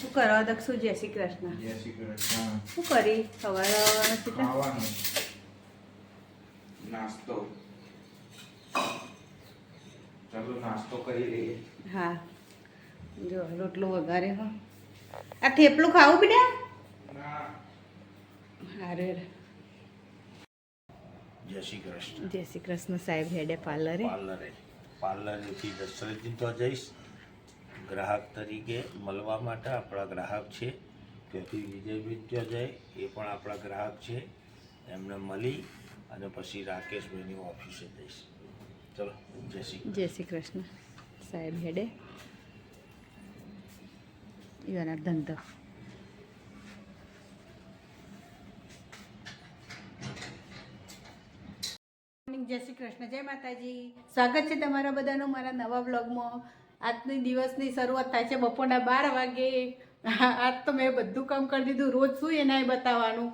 શું કરવા દક્ષુ? જય શ્રી કૃષ્ણ. જય શ્રી કૃષ્ણ. શું કરી? સવારે ખાવાનું. નાસ્તો. ચાલો નાસ્તો કરી લઈએ. હા. જો રોટલો વઘારે હો. આ થેપલું ખાવું બેટા ના. હારે જય શ્રી કૃષ્ણ. જય શ્રી કૃષ્ણ સાહેબ હેડે પાર્લરે. પાર્લરે. પાર્લરેથી દશરથજી તો જઈશ. ગ્રાહક તરીકે મળવા માટે આપણા ગ્રાહક છે. ત્યાંથી વિજયભાઈ ત્યાં જાય એ પણ આપણા ગ્રાહક છે. એમને મળી અને પછી રાકેશભાઈની ઓફિસે જઈશ. ચલો જય શ્રી જય શ્રી કૃષ્ણ. સાહેબ હેડે. એવાના ધંધો. જય શ્રી કૃષ્ણ. જય માતાજી. સ્વાગત છે તમારા બધાનું મારા નવા બ્લોગમાં આજની દિવસની શરૂઆત થાય છે બપોરના બાર વાગે. આજ તો મેં બધું કામ કરી દીધું. રોજ શું એનાય બતાવવાનું?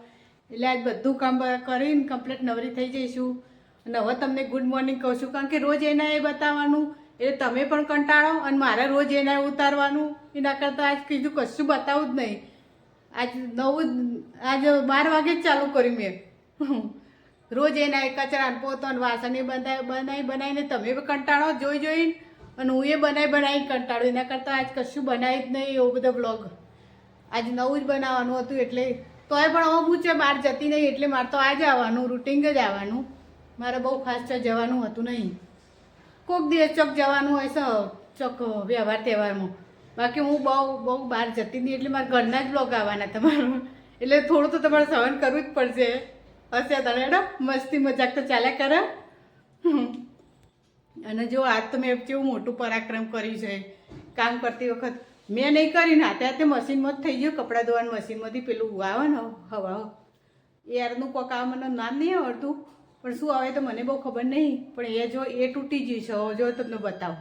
એટલે આજ બધું કામ કરીને કમ્પ્લીટ નવરી થઈ જઈશું. અને હવે તમને ગુડ મોર્નિંગ કહું છું. કારણ કે રોજ એના એ બતાવવાનું. એટલે તમે પણ કંટાળો અને મારે રોજ એના ઉતારવાનું. એના કરતાં આજ કીધું કશું બતાવું જ નહીં. આજ નવું આજ બાર વાગે જ ચાલુ કર્યું મેં. રોજ એના કચરા ને પોતો વાસણ એ બનાવી બનાવી બનાવીને તમે કંટાળો, જોઈ જોઈને અને હું એ બનાવી બનાવી કંટાળું એના કરતાં આજ કશું બનાવી જ નહીં એવો બધો બ્લોગ આજ નવું જ બનાવવાનું હતું એટલે તોય પણ હવે હું છે, બહાર જતી નહીં એટલે મારે તો આજ આવવાનું રૂટિંગ જ આવવાનું. મારે બહુ ખાસ જવાનું હતું નહીં. કોક દિવસ ચોક જવાનું હોય છે, ચોક વ્યવહાર તહેવારમાં. બાકી હું બહુ બહુ બહાર જતી નહીં એટલે મારા ઘરના જ બ્લોગ આવવાના તમારું. એટલે થોડું તો તમારે સહન કરવું જ પડશે. હશે તને મસ્તી મજાક તો ચાલ્યા કરે. અને જો આજ તો મેં કેવું મોટું પરાક્રમ કર્યું છે, કામ કરતી વખત મેં નહીં કર્યું ને હાથે હાથે મશીનમાં જ થઈ ગયું, કપડાં ધોવાનું મશીનમાંથી પેલું આવે ને હવા એરનું કોક આ મને નામ નહીં આવડતું, પણ શું આવે તો મને બહુ ખબર નહીં, પણ એ જો એ તૂટી ગયું છે જો તમને બતાવો.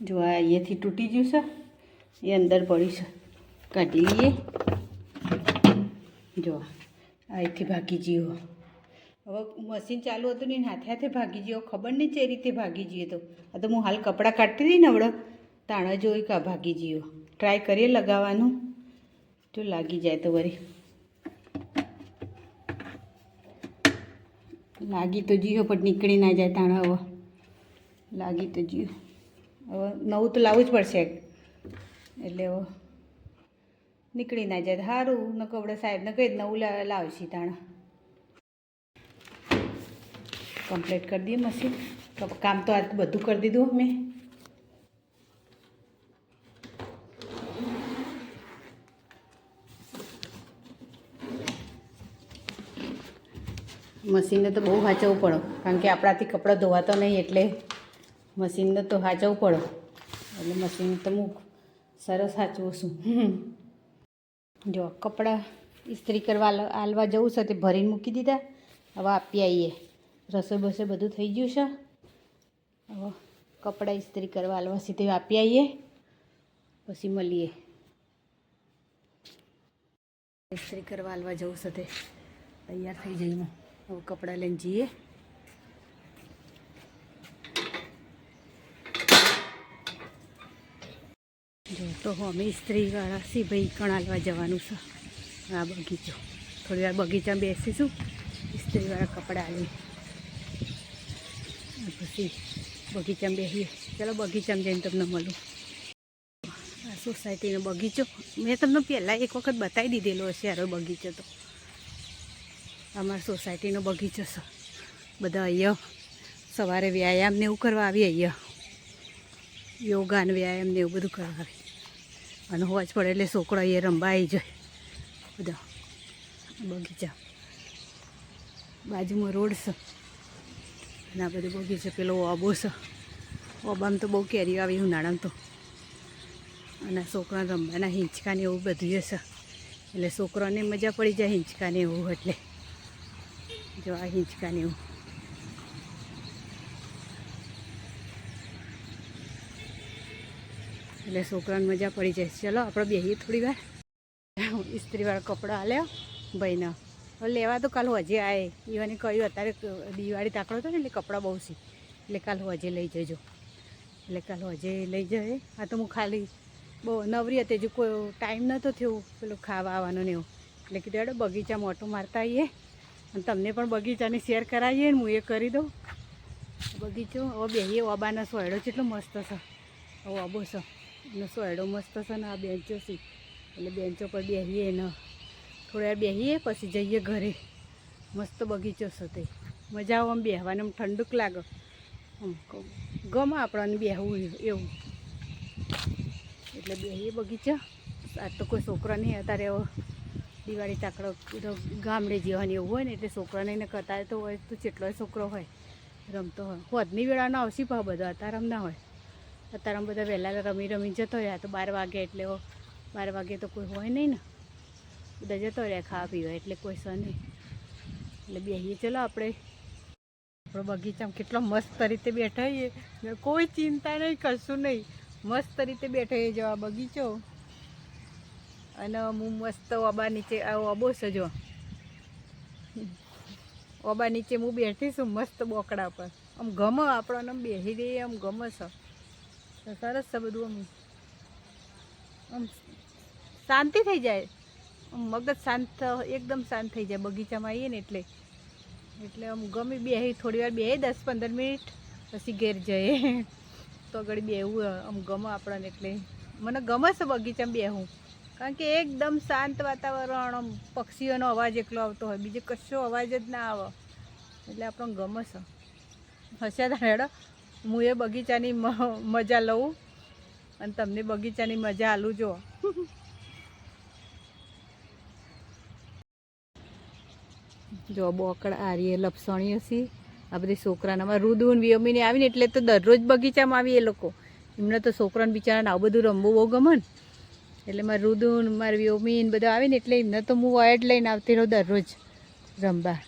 જો આ અહીંયાથી તૂટી ગયું છે, એ અંદર પડ્યું છે, કાઢી લઈએ. જો અહીંથી ભાગી ગયો. હવે મશીન ચાલુ હતું ને હાથે હાથે ભાગી ગયો. ખબર નહીં જે રીતે ભાગી જઈએ તો. આ તો હું હાલ કપડાં કાઢતી હતી ને હમણાં. તાણા જોઈ કા ભાગી ગયો. ટ્રાય કરીએ લગાવવાનું. જો લાગી જાય તો વરી લાગી તો જીયો પણ નીકળી ના જાય તાણા હવે. લાગી તો જીઓ હવે નવું તો લાવવું જ પડશે. એટલે હવે નીકળી ના જાય. સારું ન કપડે સાહેબને કહી નવું લાવશે તાણા. કમ્પ્લીટ કરી દઈએ મશીન. કામ તો આજ બધું કરી દીધું મેં. મશીનને તો બહુ સાચવવું પડે. કારણ કે આપણાથી કપડાં ધોવાતો નહીં એટલે મશીનને તો સાચવવું પડે. એટલે મશીન તો હું સરસ સાચવું છું. જો, કપડાં ઇસ્ત્રી કરવા હાલવા જવું છે તે ભરીને મૂકી દીધા. હવે આપી આવીએ. રસોઈ બસોઈ બધું થઈ ગયું છે. હવે કપડાં ઇસ્ત્રી કરવા હાલવા સીધે આપી આવીએ પછી મળીએ. ઇસ્ત્રી કરવા આલવા જવું તે. તૈયાર થઈ જઈએ હવે કપડાં લઈને જઈએ. જો તો અમે ઇસ્ત્રીવાળા સી ભાઈ કણાલવા જવાનું છે. આ બગીચો. થોડી વાર બગીચામાં બેસીશું. ઇસ્ત્રીવાળા કપડાં આવી પછી બગીચામાં બેસીએ ચાલો બગીચામાં જઈને તમને મળું. આ સોસાયટીનો બગીચો. મેં તમને પહેલાં એક વખત બતાવી દીધેલો હશે આરો બગીચો તો. અમારા સોસાયટીનો બગીચો છે. બધા અહીંયા સવારે વ્યાયામ ને એવું કરવા આવીએ અહીંયા. યોગા ને વ્યાયામ ને એવું બધું કરવા આવે અને હોજ પડે એટલે છોકરો અહીંયા રમવા આવી જાય. બધા બગીચા. બાજુમાં રોડ છે. અને આ બધું છે. પેલો ઓબો છે ઓબામાં તો બહુ કેરીઓ આવી ઉનાળામાં તો. અને છોકરા રમવાના હિંચકા ને એવું બધું છે એટલે છોકરાને મજા પડી જાય હિંચકા ને એવું એટલે. જો આ હિંચકા ને એવું. એટલે છોકરાને મજા પડી જાય. ચલો, આપણે બેહીએ થોડી વાર. ઇસ્ત્રીવાળા કપડાં આલ્યા, ભાઈને લેવા તો કાલ હજે આવે ઈવાને કહ્યું, અત્યારે દિવાળી તાકડો હતો ને, એટલે કપડાં બહુ સી એટલે કાલ હજે લઈ જજો. એટલે કાલ હજે લઈ જાય આ તો હું ખાલી બહુ નવરી હતી, હજુ કોઈ ટાઈમ નહોતો થયો, પેલું ખાવા આવવાનો ને એવું. એટલે કીધું, હેડો, બગીચા મોટું મારતા આવીએ અને તમને પણ બગીચાની શેર કરાવીએ ને હું એ કરી દઉં. બગીચો, હવે બેહીએ ઓબાના સોયડો કેટલો મસ્ત છે. હવે ઓબો છે. એનો સોયડો મસ્ત છે ને, આ બેન્ચો છે. એટલે બેન્ચો પર બેસીએ ને થોડી બેસીએ પછી જઈએ ઘરે. મસ્ત બગીચો સાથે મજા આવે આમ બેહવાને, આમ ઠંડક લાગે. આમ ગમે આપણને બેહવું એવું. એટલે બેહીએ બગીચા. આજ તો કોઈ છોકરા નહીં, અત્યારે દિવાળી તાકડો ગામડે જવાની એવું હોય ને, એટલે છોકરાને એને કરતા તો હોય, તો જેટલોય છોકરો હોય, રમતો હોય. હોદની વેળાનો આવશી પા બધો, અત્યારે ના હોય. અત્યારે બધા વહેલા રમી રમી જતો રહ્યા તો બાર વાગે એટલે બાર વાગે તો કોઈ હોય નહીં ને. બધા જતો રહ્યા ખાવા પીવા, એટલે કોઈ સો નહીં. એટલે બેસીએ ચલો આપણે. આપણો બગીચામાં કેટલો મસ્ત રીતે બેઠા હોઈએ. કોઈ ચિંતા નહીં, કશું નહીં. મસ્ત રીતે બેઠા છીએ જો આ બગીચો. અને હું મસ્ત ઓબા નીચે ઓબો સજો ઓબા નીચે હું બેઠી છું મસ્ત બોકડા પર. આમ ગમે આપણને આમ બેસી રહીએ, આમ ગમે છે. સરસ છે બધું આમ. આમ શાંતિ થઈ જાય. મગજ શાંત, એકદમ શાંત થઈ જાય બગીચામાં આવીએ ને એટલે. એટલે આમ ગમે બેસી થોડી વાર બેસી દસ પંદર મિનિટ, પછી ઘેર જઈએ. તો આગળ બેવું આમ ગમે આપણને એટલે. મને ગમે છે બગીચામાં બેહું કારણ કે એકદમ શાંત વાતાવરણ, આમ પક્ષીઓનો અવાજ એકલો આવતો હોય. બીજો કશો અવાજ જ ના આવે. એટલે આપણને ગમે છે. હસ્યા હેડો, હું એ બગીચાની મજા લઉં. અને તમને બગીચાની મજા આલું જો જો બોકડ આરીએ લપસણીઓ છે આ બધી છોકરાના અમારા રુદુન વિયમીને આવીને એટલે તો દરરોજ બગીચામાં આવીએ એ લોકો. એમને તો છોકરાને બિચારાને આવું બધું રમવું બહુ ગમે ને એટલે મારે રુદુન મારે વ્યોમીન બધા આવીને એટલે એમને તો હું વાયડ લઈને આવતી રહું દરરોજ રમવા.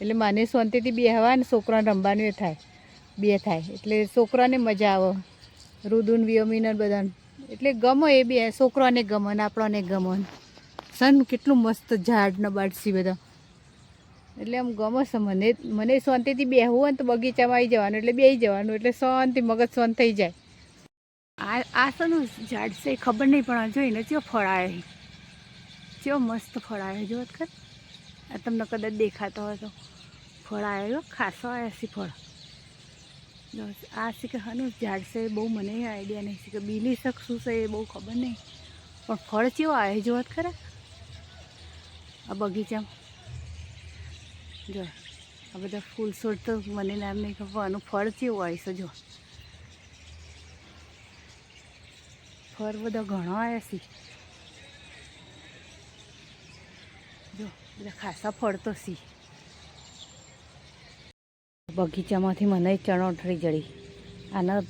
એટલે મને શાંતિથી બેહવા ને છોકરાને રમવાનું એ થાય. બે થાય. એટલે છોકરાને મજા આવે. રુદુન વ્યોમીન ને બધાને. એટલે ગમે એ બે. છોકરાને ગમન ને આપણને ગમે સન કેટલું મસ્ત ઝાડ ને બાડસી બધા. એટલે આમ ગમે છે, મને મને શાંતિથી બેહવું હોય ને તો બગીચામાં આવી જવાનું, એટલે બેસી જવાનું, એટલે શાંતિ, મગજ શાંત થઈ જાય. આ આ શાનું ઝાડ છે ખબર નહીં, પણ જોઈને ચો ફળ આવે ચો મસ્ત ફળ આવે જો ખર આ તમને કદાચ દેખાતો હોય તો. ફળ આવ્યો ખાસો આવ્યા છે ફળ. આ છે કે હાનું ઝાડ છે બહુ મને આઈડિયા નહીં છે કે બીલી શક શું છે, એ બહુ ખબર નહીં. પણ ફળ ચેવો આવે જો ખરા આ બગીચામાં. જો, આ બધા ફૂલ છોડ તો મને નામ નહીં ખબર, આનું ફળ કેવું આવીશું જો. ફળ બધા ઘણો આવ્યા છે. જો, બધા ખાસા ફળ તો સી બગીચામાંથી મને ચણોઠરી જડી. આના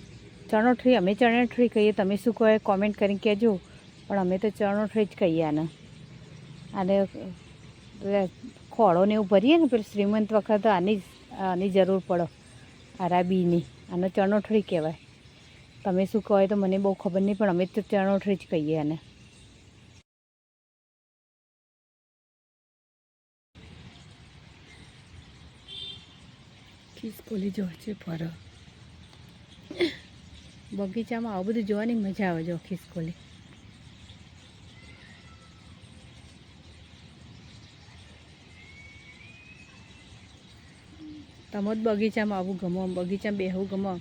ચણોઠરી અમે ચણોઠરી કહીએ, તમે શું કહો કોમેન્ટ કરીને કહેજો. પણ અમે તો ચણોઠરી જ કહીએ આને. આને પેલા ખોળો ને એવું ભરીએ ને પેલું શ્રીમંત વખત આની આની જરૂર પડો. આરાબીની. આનો ચણોઠળી કહેવાય. તમે શું કહો તો મને બહુ ખબર નહીં પણ અમે તો ચણોઠળી જ કહીએ આને ખિસકોલી જો છે ફરો. બગીચામાં આવું બધું જોવાની મજા આવે જો ખિસકોલી તમે જ બગીચામાં આવું ગમો, બગીચામાં બેહવું ગમો,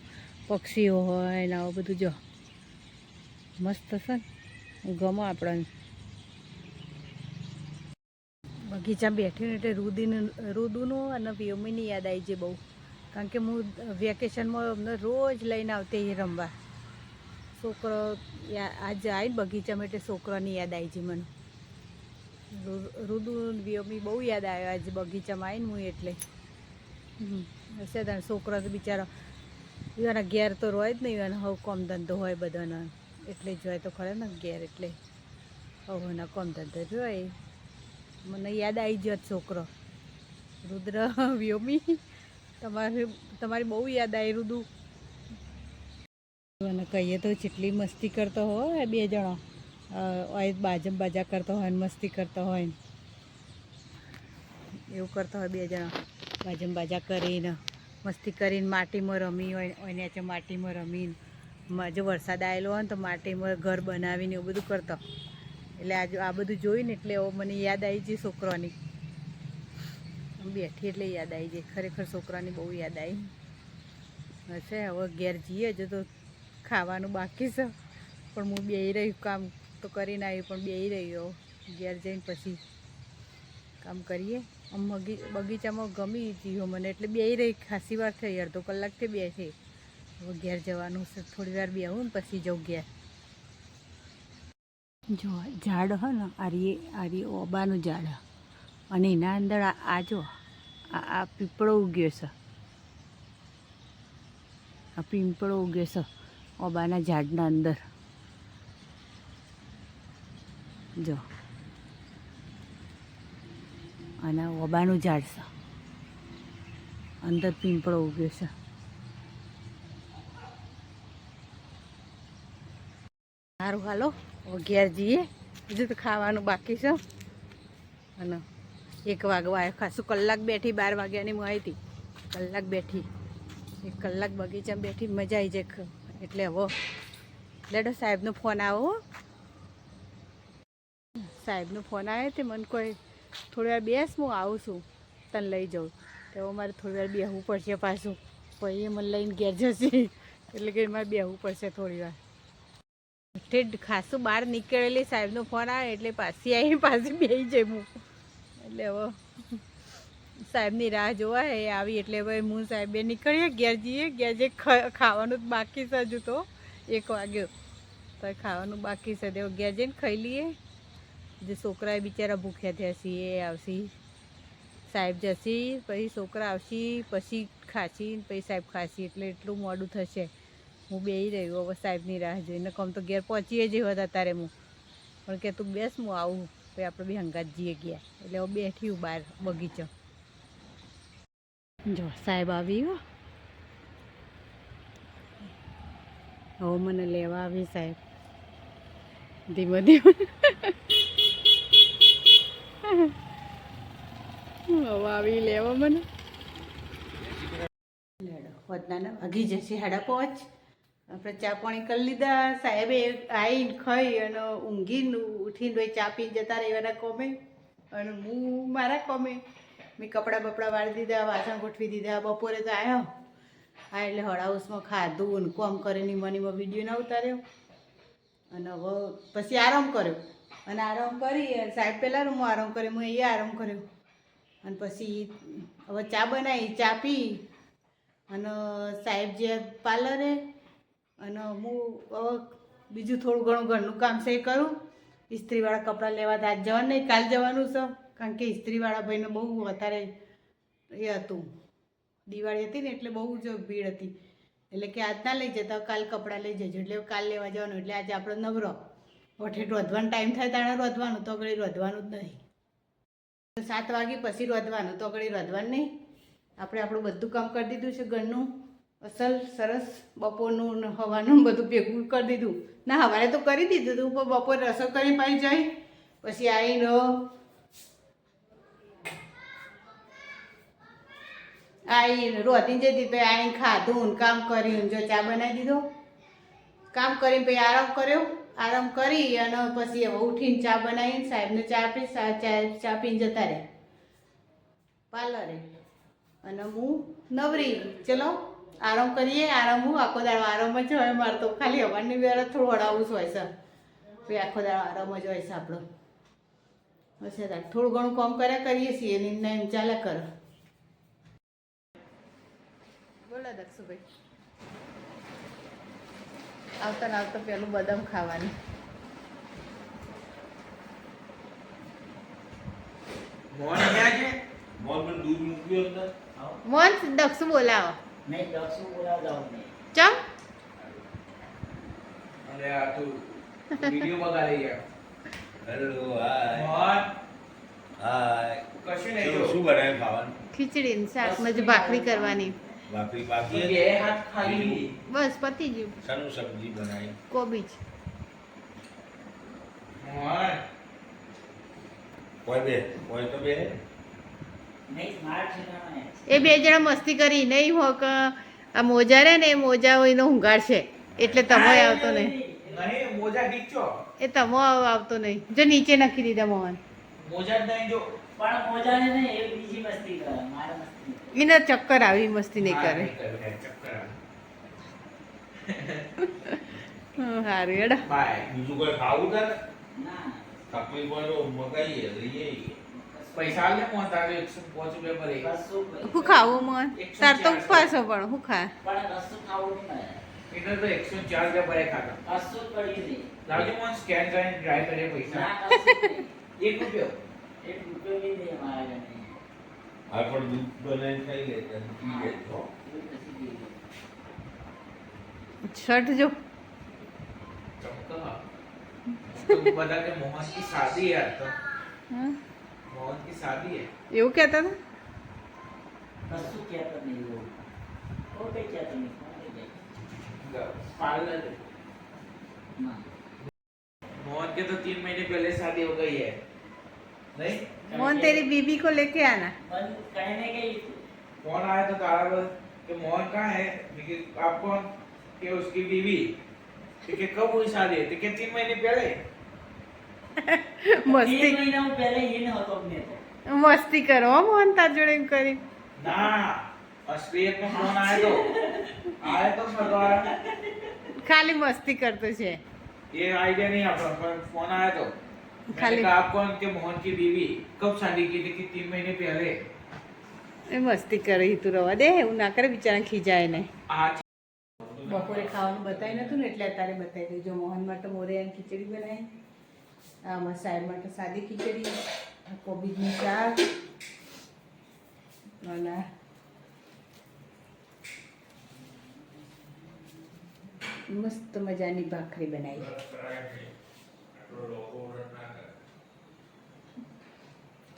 પક્ષીઓ હોય ને આવું બધું જો. મસ્ત છે ને, ગમો આપણને. બગીચામાં બેઠી ને એટલે રુદીનું, રુદુનું અને વ્યોમીની યાદ આવી છે બહુ. કારણ કે હું વેકેશનમાં અમને રોજ લઈને આવતી રમવા. છોકરો આજે આવીને બગીચામાં એટલે છોકરાની યાદ આવી છે મને. રુદુ વ્યોમી બહુ યાદ આવ્યો આજે બગીચામાં આવીને હું એટલે. હશે તાર છોકરો તો બિચારો. એના ઘેર તો રોય જ નહીં એનો હવે કોમ ધંધો હોય બધાનો. એટલે જ હોય તો ખરે ને ઘેર એટલે. હવે એના કોમ ધંધો જોય મને યાદ આવી ગયો છોકરો. રુદ્ર, વ્યોમી. તમારે, તમારી બહુ યાદ આવી રુદુ. અને કહીએ તો જેટલી મસ્તી કરતો હોય બે જણો હોય બાજમ બાજા કરતો હોય ને મસ્તી કરતો હોય એવું કરતો હોય બે જણા. બાજમ બાજા કરીને, મસ્તી કરીને માટીમાં રમી હોય ને માટીમાં રમીને જો વરસાદ આવેલો હોય ને તો માટીમાં ઘર બનાવીને એવું બધું કરતો. એટલે આજે, આ બધું જોઈને એટલે મને યાદ આવી ગઈ છોકરાની. બેઠી એટલે યાદ આવી જાય ખરેખર છોકરાની બહુ યાદ આવી. હશે, હવે ઘેર જઈએ જો તો ખાવાનું બાકી છે. પણ હું બેહી રહ્યું કામ તો કરીને આવી, પણ બેહી રહ્યો ઘેર જઈને પછી કામ કરીએ. બગીચામાં ગમી ગયો મને, એટલે બે રહી. ખાસી વાર થઈ, અડધો કલાકથી છે. હવે ઘેર જવાનું છે, થોડી વાર બેહું ને પછી જઉં ઘેર. જો, ઝાડ હો ને, આરી આરી ઓબાનું ઝાડ. અને એના અંદર આ જો આ પીપળો ઉગ્યો છે. આ પીંપળો ઉગ્યો છે, ઓબાના ઝાડના અંદર. જો. અને ઓબાનું ઝાડ છે અંદર પીંપળો ઉગ્યો છે. સારું, હાલો. અગિયાર જઈએ બીજું તો ખાવાનું બાકી છે. અને એક વાગવા ખાસું કલાક બેઠી, બાર વાગ્યાની હું આવી હતી. કલાક બેઠી. એક કલાક બગીચામાં બેઠી, મજા આવી જાય એટલે હવે લેડો સાહેબનો ફોન આવો. સાહેબનો ફોન આવ્યો તે મને કોઈ થોડી વાર બેસ, હું આવું છું. તને લઈ જાઉં. તો મારે થોડી વાર બેસવું પડશે પાછું. પછી મને લઈને ઘેર જશે. એટલે કે મારે બેસવું પડશે થોડી વાર. ઠેઠ ખાસું બહાર નીકળેલી સાહેબનો ફોન આવે એટલે પાછી આવી પાછી બે જઈ હું. એટલે હવે સાહેબની રાહ જોવાય એ આવી એટલે હવે હું સાહેબે નીકળીએ, ઘેર જઈએ. ઘેર જે ખાવાનું જ બાકી છે હજુ તો. એક વાગ્યો. તો ખાવાનું બાકી છે. તે ઘેર જઈને ખાઈ લઈએ. જે છોકરા બિચારા ભૂખ્યા થયા એ આવશે. સાહેબ જશે, પછી છોકરા આવશે, પછી ખાશી, પછી સાહેબ ખાશી, એટલે એટલું મોડું થશે. હું બેહી રહ્યું હવે, સાહેબની રાહ જોઈને. કમ તો ઘેર પહોંચીએ જ હતા તારે હું. પણ કે તું બેસ, હું આવું. પછી આપણે બી હંગાત જઈએ ગયા. એટલે હું બેઠી હું બહાર બગીચો. જો, સાહેબ આવી હો. હવે મને લેવા આવી સાહેબ. ધીમે ધીમે. આવી લેવા મને. વધનાના ભાગી જશે હાડા પહોંચ આપણે ચા પાણી કરી લીધા. સાહેબે આવીને ખાઈ અને ઊંઘીને ઉઠીને ભાઈ ચા પીને જતા રહેવાના કોમે. અને હું મારા કોમે. મેં કપડાં બપડા વાળી દીધા, વાસણ ગોઠવી દીધા. બપોરે તો આવ્યો હા, એટલે હળાઉસમાં ખાધું ને કોમ કરીને મનીમાં વીડિયો ના ઉતાર્યો અને હવે પછી આરામ કર્યો. અને આરામ કરી સાહેબ પહેલાં હું આરામ કર્યો, હું અહીંયા આરામ કર્યો. અને પછી હવે ચા બનાવી, ચા પી. અને સાહેબ જે પાર્લરે અને હું હવે બીજું થોડું ઘણું ઘરનું કામ છે એ કરું. ઇસ્ત્રીવાળા કપડાં લેવા તો આજ જવાનું નહીં, કાલ જવાનું છે. કારણ કે ઇસ્ત્રીવાળા ભાઈને બહુ વધારે એ હતું. દિવાળી હતી ને એટલે બહુ જ ભીડ હતી. એટલે કે આજ ના લઈ જતા, કાલ કપડાં લઈ જજો. એટલે કાલ લેવા જવાનું, એટલે આજે આપણો નવરો. ઓઠે રોધવાનો ટાઈમ થાય તાણે રોધવાનું, તો ઘડી રોધવાનું જ નહીં. સાત વાગે પછી રોધવાનું, તો ઘડી રોધવાનું નહીં. આપણે આપણું બધું કામ કરી દીધું છે ઘરનું. અસલ, સરસ, બપોરનું હવાનું બધું ભેગું કરી દીધું. ના હવારે તો કરી દીધું હતું પણ બપોરે રસોઈ કરી પાઈ જાય પછી આવીને આવીને રોતી જતી પછી આવીને ખાધું કામ કર્યું જો ચા બનાવી દીધો. કામ કરીને પછી આરામ કર્યો. આરામ કરી અને પછી ઉઠીને ચા બનાવીને સાહેબને ચા આપી ચા ચા પીને જતા રહે. પાર્લરે. અને હું નવરી. ચલો, આરામ કરીએ, આરામ હું, આખો દાડો આરામ જ હોય. મારે તો ખાલી હવાની વેરા થોડું હડાવું જ હોય છે. પછી આખો દાડો આરામ જ હોય છે આપણો. હશે થોડું ઘણું કામ કર્યા કરીએ છીએ. એની એમ ચાલે કરો. બોલો દક્ષુભાઈ. આવતા ને આવતા પેલું બદામ ખાવાની. મોહન ક્યાં છે? મોલ પર દૂધ મૂક્યું અંદર મોન દક્ષુ બોલાવો. નહીં દક્ષુ બોલાવડાવું નહીં. ચમ? અરે આ તું વીડિયો બગાડી ગયા. Hello hi. મોહન. હાય. કશું નહીં શું બનાવ્યું ખાવાનું? ખીચડી ને શાક મજે ભાખરી કરવાની. ભાખરી બાકી બે હાથ ખાલી. બસ પતી ગયું. શાનું સબ્જી બનાવી. કોબીજ. કોઈ બે? કોઈ તો બે? એ બે જણા મસ્તી કરી. નહીં હો કે આ મોજા રે ને એ મોજા એનો હુંગાડ છે. એટલે તમો આવતો નહીં. નહીં. મોજા એ તમો આવતો નહીં. જો નીચે નાખી દીધા મોહન. મોજા જ નહીં જો. પણ મોજાને નહીં એ બીજી મસ્તી કરે. મારે. એને ચક્કર આવી મસ્તી નહીં કરે. સારું બાય બીજું કોઈ ખાવું તારે? તકલીફ હોય તો મગાઈએ લઈએ. પૈસા લે મોં તારે એકસો પાંચ રૂપિયા કઈ- હું ખાવું મોહન? તાર તો ઉપવાસ હો પણ હું ખા પણ કશું ખાવું નહીં મારે. તો એકસો ચાર રૂપિયા પર એક ખાતા કશું જ લાવજો મને સ્કેન કરીને ટ્રાય કરીએ પૈસા. ના કશું જ નહીં. એક રૂપિયો. એક રૂપિયો નહીં મારા ઘરે. આ પણ દૂધ બનાવીને ખાઈ લેતા અને પી લેતો એવું કશું બી નહીં. શર્ટ જો ચમકા તો બધા કે મોહન की शादी है तो હમ, मोहन की शादी है એવું કહેતા હતા કશું કહેતો નહીં એવું. કોઈ કઈ કહેતો નહીં. કોઈ કઈ કહેતો पार्लर નહીં. ના. मोहन के तो तीन महीने पहले शादी हो गई है नहीं मोहन तेरी बीबी को लेके आना कहने के कौन आया तो तारा बोल कि मोहन कहाँ है आप कौन कि उसकी बीवी कि कब हुई शादी तो कि तीन महीने पहले મસ્તી મહિના પહેલે. એ ન હતો અમને મસ્તી કરો મોહન તાર જોડે એમ કરી. ના અશ્રીયત નો ફોન આવ્યો તો. આવ્યો તો સરદાર ખાલી મસ્તી કરતો છે. એ આઈડિયા નહીં આપણો ફોન આવ્યો તો. खाली- कहा आप कौन के मोहन की बीवी कब शादी की थी कि तीन महीने पहले એ મસ્તી કરે તું રવા દે એવું ના કરે બિચારા ખીજાય ને आज બપોરે ખાવાનું બતાવી નતું ને એટલે અત્યારે બતાવી દઉં જો મોહન માટે મોરિયાની ખીચડી બનાવી આમાં સાહેબ માટે સાદી ખીચડી આ કોબીજનું શાક અને મસ્ત મજાની ભાખરી બનાવી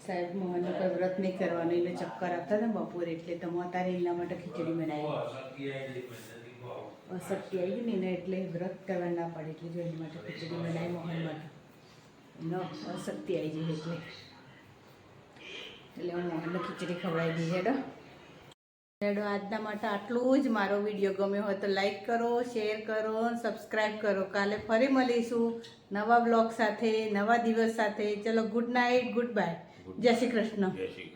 સાહેબ મોહનનો કોઈ વ્રત નહીં કરવાનું એટલે ચક્કર આપતા હતા બપોરે એટલે તમે અત્યારે એના માટે ખીચડી બનાવી. અશક્તિ આવી ગઈ ને એટલે વ્રત કરવા ના પડે એટલે જો એની માટે ખીચડી બનાવી મોહન માટે. ન અશક્તિ આવી ગઈ એટલે. એટલે હું મોહનને ખીચડી ખવડાવી દીધી હેડો. હેડો આજના માટે આટલું જ. મારો વીડિયો ગમ્યો હોય તો લાઈક કરો શેર કરો સબસ્ક્રાઈબ કરો. કાલે ફરી મળીશું નવા બ્લોગ સાથે નવા દિવસ સાથે. ચલો ગુડ નાઇટ ગુડ બાય જય શ્રી કૃષ્ણ. જય શ્રી કૃષ્ણ.